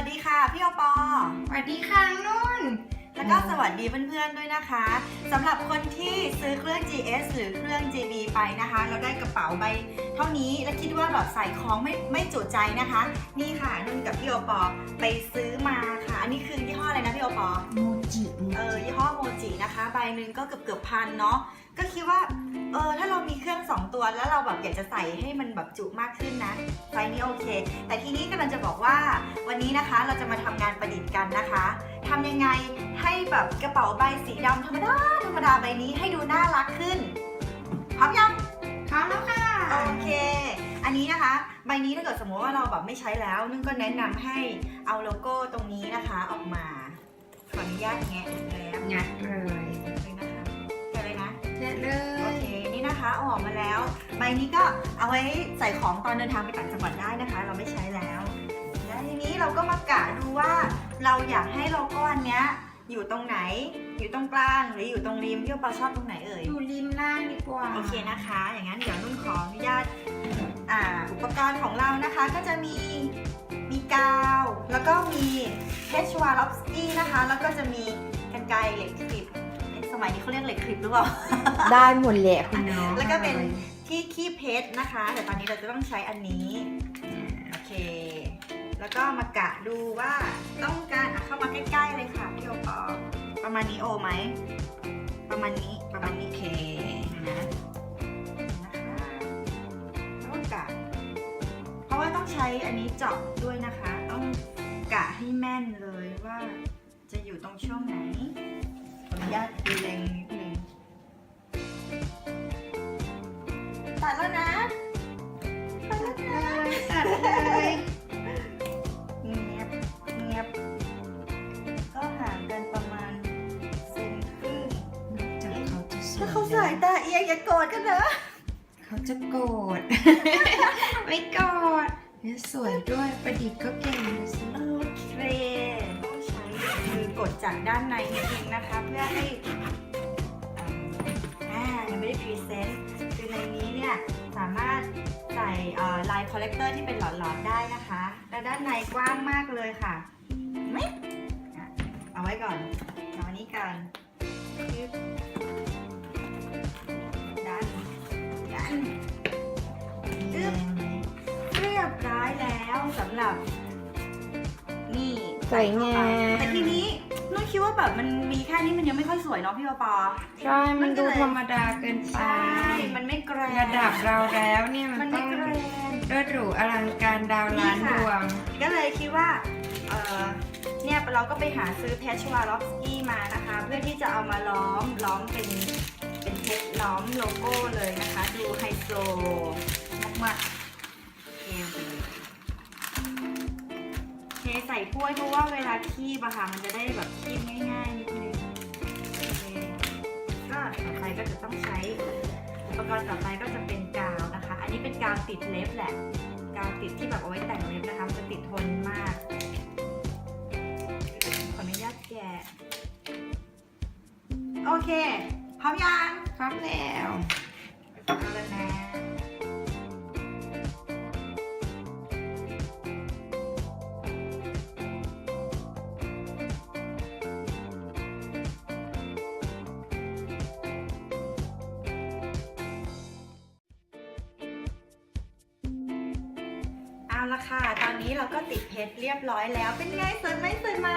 วัสดีค่ะพี่โอปอ สวัสดีค่ะนุ่น แล้วก็สวัสดีเพื่อนๆด้วยนะคะสำหรับคนที่ซื้อเครื่อง GS หรือเครื่อง JB ไปนะคะแล้วได้กระเป๋าใบ เท่านี้แล้วคิดว่าแบบใส่ของไม่ไม่จุใจนะคะ นี่ค่ะนุ่นกับพี่โอปอไปซื้อมาค่ะ อันนี้คือยี่ห้ออะไรนะพี่โอปอโมจิเออยี่ห้อโมจินะคะ ใบหนึ่งก็เกือบเกือบพันเนาะก็คิดว่าเออถ้าเรามีเครื่องสองตัวแล้วเราแบบอยากจะใส่ให้มันแบบจุมากขึ้นนะไซส์นี้โอเค แต่ทีนี้กำลังจะบอกว่าวันนี้นะคะเราจะมาทำงานประดิษฐ์กันนะคะทำยังไงให้แบบกระเป๋าใบสีดำธรรมดาธรรมดาใบนี้ให้ดูน่ารักขึ้นพร้อมยัง โอเค อันนี้นะคะ ใบนี้ถ้าเกิดสมมติว่าเราแบบไม่ใช้แล้วนุ่นก็แนะนำให้เอาโลโก้ตรงนี้นะคะออกมา ขออนุญาตแงะอีกแล้วงัดเลยเลยนะคะแกะเลยนะเด็ดเลโอยเค นี่นะคะเอาออกมาแล้ว ใบนี้ก็เอาไว้ใส่ของตอนเดินทางไปต่างจังหวัดได้นะคะ เราไม่ใช้แล้ว แล้วทีนี้เราก็มากะดูว่าเราอยากให้โลโก้อันเนี้ย อยู่ตรงไหน อยู่ตรงกลางหรืออยู่ตรงริมพี่ปอชอบตรงไหนเอ่ย อยู่ริมล่างดีกว่า โอเคนะคะ อย่างนั้นเดี๋ยวนุ่นขออนุญาตอ่าอุปกรณ์ของเรานะคะก็จะมีมีกาว แล้วก็มีเพชวาลอฟสกี้นะคะ แล้วก็จะมีกันไกรเหล็กคลิปเอ๊ะสมัยนี้เขาเรียกเหล็กคลิปหรือเปล่า ได้หมดแหละคุณน้องแล้วก็เป็นที่คีบเพชรนะคะ แต่ตอนนี้เราจะต้องใช้อันนี้ โอเค แล้วก็มากะดูว่าต้องการเข้ามาใกล้ๆเลยค่ะพี่โอปอประมาณนี้โอไหม ประมาณนี้ประมาณนี้เคนะนะคะแล้วก็กะเพราะว่าต้องใช้อันนี้เจาะด้วยนะคะ ต้องกะให้แม่นเลยว่าจะอยู่ตรงช่วงไหนขออนุญาตเล็งนิดนึงตัดแล้วนะ สายตาเอียงอย่าโกรธกันนะเขาจะโกรธ ไม่โกรธเนี่ยสวยด้วยประดิษฐ์ก็เก่งดูสิโอเคต้องใช้มือกดจากด้านในนิดนึงนะคะเพื่อให้อ่ายังไม่ได้พรีเซนต์คือในนี้เนี่ยสามารถใส่ลายคอลเลกเตอร์ที่เป็นหลอดๆได้นะคะและด้านในกว้างมากเลยค่ะไม่เอาไว้ก่อนเอาอันนี้กัน ยึดดันดันอึ๊บเรียบร้อยแล้วสำหรับ นี่สวยงามแต่ทีนี้นุ่นคิดว่าแบบมันมีแค่นี้มันยังไม่ค่อยสวยเนาะพี่ปอปอใช่ มันดูธรรมดาเกินไปใช่มันไม่แกรนระดับเราแล้วเนี่ยมันมันต้ไม่องแกรนเลิศหรูอลังการดาวล้านนี่ดค่ะวง ก็เลยคิดว่า เออเนี่ยเราก็ไปหาซื้อเพชรชวาล็อกสกี้มานะคะ เพื่อที่จะเอามาล้อมล้อมเป็นเป็นเพชร ล้อมโลโก้เลยนะคะ ดูไฮโซมากๆเทไปเลยเทใส่ถ้วยเพราะว่าเวลาคีบอะค่ะมันจะได้แบบคีบง่ายๆนิดนึงก็ต่อไปก็จะต้องใช้อุปกรณ์ต่อไปก็จะเป็นกาวนะคะ อันนี้เป็นกาวติดเล็บแหละ กาวติดที่แบบเอาไว้แต่งเล็บนะคะมันจะติดทนมาก ขออนุญาตแกะ โอเค พร้อมยังพร้อมแล้วเอาแล้วนะ เอาละค่ะ ตอนนี้เราก็ติดเพชรเรียบร้อยแล้ว เป็นไงสวยไหมสวยไหม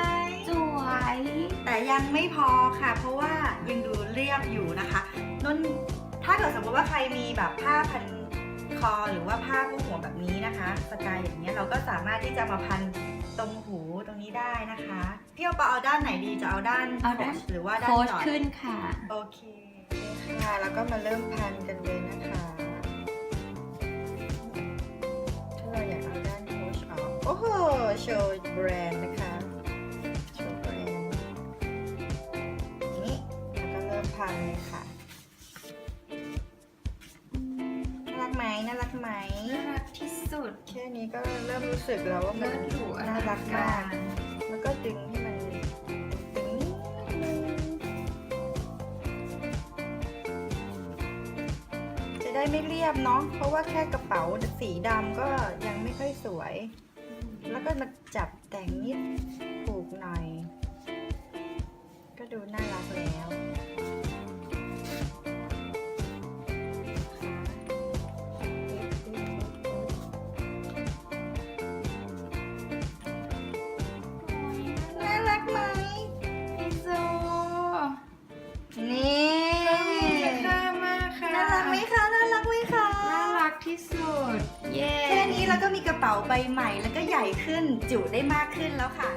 สวย แต่ยังไม่พอค่ะ เพราะว่ายังดูเรียบอยู่นะคะนุ่นถ้าเกิดสมมติว่าใครมีแบบผ้าพันคอหรือว่าผ้าผู้หัวแบบนี้นะคะ สกายอย่างเงี้ยเราก็สามารถที่จะมาพันตรงหูตรงนี้ได้นะคะพี่เอาปาเอาด้านไหนดีจะเอาด้านเอาด้าน โค้ชหรือว่าด้านโค้ชดอทขึ้นค่ะ โอเคค่ะ แล้วก็มาเริ่มพันกันเลยนะคะ อ้โหโชว์แบรนด์นะคะ โชว์แบรนด์อย่างนี้แล้วก็เริ่มพันเลยค่ะ น่ารักไหมน่ารักไหม น่ารักที่สุด แค่นี้ก็เริ่มรู้สึกแล้วว่ามัเลินศหรูอน่าลัรังกกามากรแล้วก็ดึงให้มันตึงนิดนึงจะได้ไม่เรียบเนาะ เพราะว่าแค่กระเป๋าสีดำก็ยังไม่ค่อยสวย แล้วก็มาจับแต่งนิดผูกหน่อย ก็ดูน่ารักแล้ว เย้ แค่นี้แล้วก็มีกระเป๋าใบใหม่แล้วก็ใหญ่ขึ้นจุได้มากขึ้นแล้วค่ะ